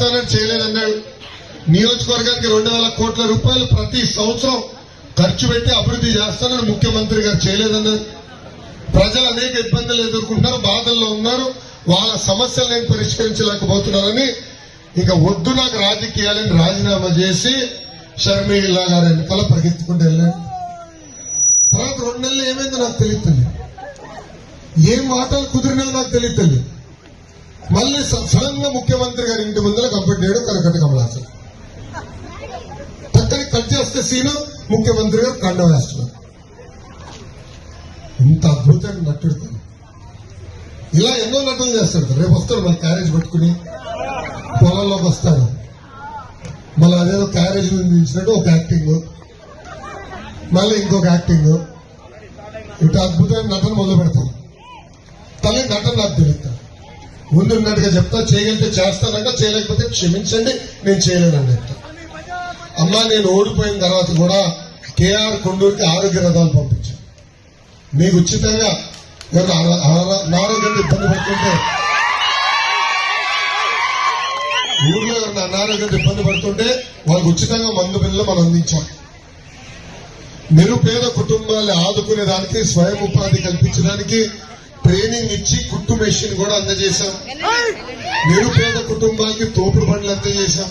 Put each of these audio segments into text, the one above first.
చేస్తానని చేయలేదన్నాడు. నియోజకవర్గానికి రెండు వేల కోట్ల రూపాయలు ప్రతి సంవత్సరం ఖర్చు పెట్టి అభివృద్ధి చేస్తానని ముఖ్యమంత్రి గారు చేయలేదన్నారు ప్రజలు అనేక ఇబ్బందులు ఎదుర్కొంటున్నారు బాధల్లో ఉన్నారు. వాళ్ళ సమస్యలు నేను పరిష్కరించలేకపోతున్నారని ఇక వద్దు నాకు రాజకీయాలని రాజీనామా చేసి షర్మిలా గారు వెనకాల పరిగెత్తుకుంటూ వెళ్ళాను తర్వాత రెండు నెలలు ఏమైందో నాకు తెలియదు ఏం మాటలు కుదిరినా నాకు తెలియదు మళ్ళీ సడన్గా ముఖ్యమంత్రి గారి ఇంటి ముందర కంపెట్టాడు కనకట కమలాసన్. పక్కన కట్ చేస్తే సీను ముఖ్యమంత్రి గారు కండ వేస్తున్నారు. ఇంత అద్భుతంగా నట్టుడుతాను ఇలా ఎన్నో నటనలు చేస్తాడు రేపు వస్తాడు మళ్ళీ క్యారేజ్ పట్టుకుని పొలంలోకి వస్తాడు మళ్ళీ అదేదో క్యారేజ్ నిందించినట్టు ఒక యాక్టింగ్ మళ్ళీ ఇంకొక యాక్టింగ్ ఇటు అద్భుతమైన నటన మొదలు పెడతాను తల్లి నటన నాకు తెలుస్తాను ముందు ఉన్నట్టుగా చెప్తా చేయగలిగితే చేస్తానంటే చేయలేకపోతే క్షమించండి నేను చేయలేనండి చెప్తా. అమ్మా నేను ఓడిపోయిన తర్వాత కూడా కేఆర్ కొండూరుకి ఆరోగ్య రథాలు పంపించాను మీకు ఉచితంగా ఎవరు అనారోగ్యంతో ఇబ్బంది పడుతుంటే ఊర్లో ఎవరిని అనారోగ్యంతో ఇబ్బంది పడుతుంటే వాళ్ళకి ఉచితంగా మందు బిల్లు మనం అందించాం. నిరుపేద కుటుంబాన్ని ఆదుకునే దానికి స్వయం ఉపాధి కల్పించడానికి ట్రైనింగ్ ఇచ్చి కుట్టు మెషిన్ కూడా అందజేశాం. నిరుపేద కుటుంబాలకి తోపుడు బండ్లు అందజేశాం.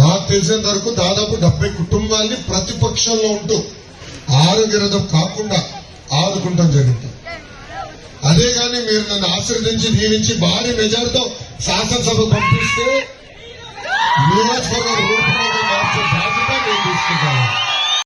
నాకు తెలిసినంత వరకు దాదాపు డెబ్బై కుటుంబాల్ని ప్రతిపక్షంలో ఉంటూ ఆరోగ్యరథం కాకుండా ఆదుకుంటాం జరుగుతుంది. అదే కానీ మీరు నన్ను ఆశీర్వదించి దీవించి భారీ మెజార్టీతో శాసనసభ పంపిస్తే నియోజకవర్గ రూపంలో మార్చే బాధ్యత నేను తీసుకుంటాను.